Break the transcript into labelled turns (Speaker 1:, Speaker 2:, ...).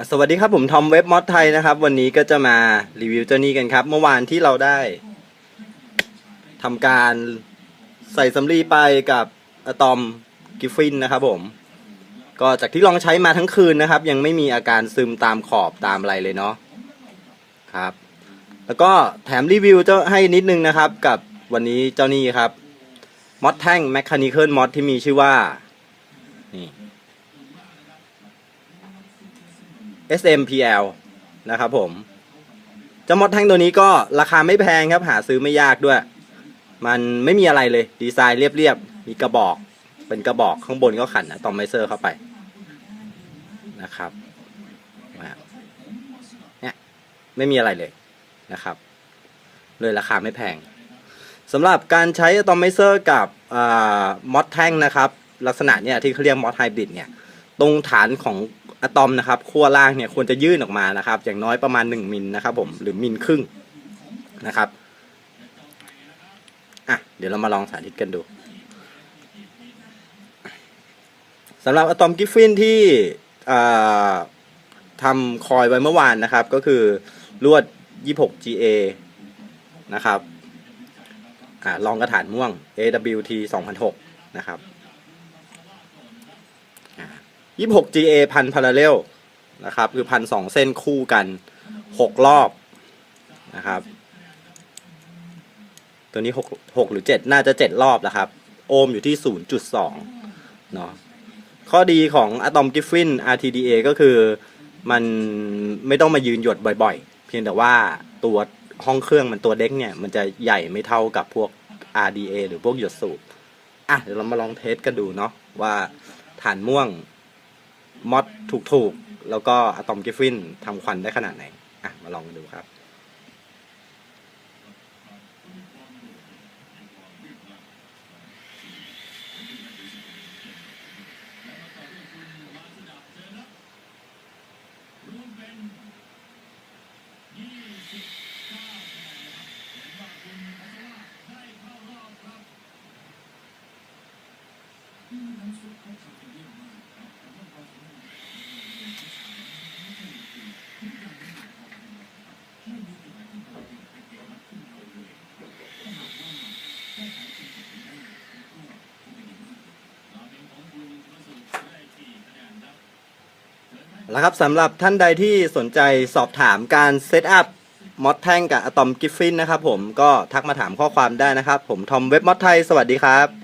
Speaker 1: สวัสดีครับผมทอมเว็บมอดไทยนะครับ วันนี้ก็จะมารีวิวเจ้านี้กันครับ เมื่อวานที่เราได้ทำการใส่สำลีไปกับอะตอมกิฟฟินนะครับผมก็จากที่ลองใช้มาทั้งคืนนะครับ ยังไม่มีอาการซึมตามขอบตามอะไรเลยเนาะครับ แล้วก็แถมรีวิวเจ้าให้นิดนึงนะครับ กับวันนี้เจ้านี้ครับมอดแท่งแมคคานิเคิลมอดที่มีชื่อว่านี่ SMPL นะครับผมเจ้ามอดแท่งตัวนี้ก็ราคาไม่แพงครับ หาซื้อไม่ยากด้วย มันไม่มีอะไรเลย ดีไซน์เรียบๆ มีกระบอก เป็นกระบอกข้างบนก็ขันอะตอมไมเซอร์เข้าไปนะครับเนี่ยไม่มีอะไรเลยนะครับ เลยราคาไม่แพงสำหรับการใช้อะตอมไมเซอร์กับมอดแท่งนะครับ ลักษณะเนี่ยที่เขาเรียกมอดไฮบริดเนี่ย ตรงฐานของอะตอมนะครับขั้วล่างเนี่ยควรจะยื่นออกมานะครับ อย่างน้อยประมาณ 1มิลนะครับผมหรือมิลครึ่งนะครับอะเดี๋ยวเรามาลองสาธิตกันดูสำหรับอะตอมกิฟฟินที่ทำคอยไว้เมื่อวานนะครับ ก็คือลวด 26 GA นะครับอลองกระถานม่วง AWT 2006 นะครับ 26 GA พันพาราเรลนะครับ คือพันสองเส้นคู่กันหกรอบนะครับ ตัวนี้หกหกหรือเจ็ดน่าจะเจ็ดรอบแล้วครับ โอห์มอยู่ที่0.2เนาะข้อดีของ Atom Giffin RTDA ก็คือมันไม่ต้องมายืนหยดบ่อยๆ เพียงแต่ว่าตัวห้องเครื่องมันตัวเด็กเนี่ย มันจะใหญ่ไม่เท่ากับพวก RDA หรือพวกหยดสูบ อะ เดี๋ยวเรามาลองเทสกันดูเนาะว่าฐานม่วง มอดถูกๆแล้วก็อะตอมกิฟฟินทำควันได้ขนาดไหน อะ มาลองกันดูครับ แล้วครับสำหรับท่านใดที่สนใจสอบถามการเซตอัพมอดแท่งกับอะตอมกิฟฟินนะครับผมก็ทักมาถามข้อความได้นะครับ ผมทอมเว็บมอดไทยสวัสดีครับ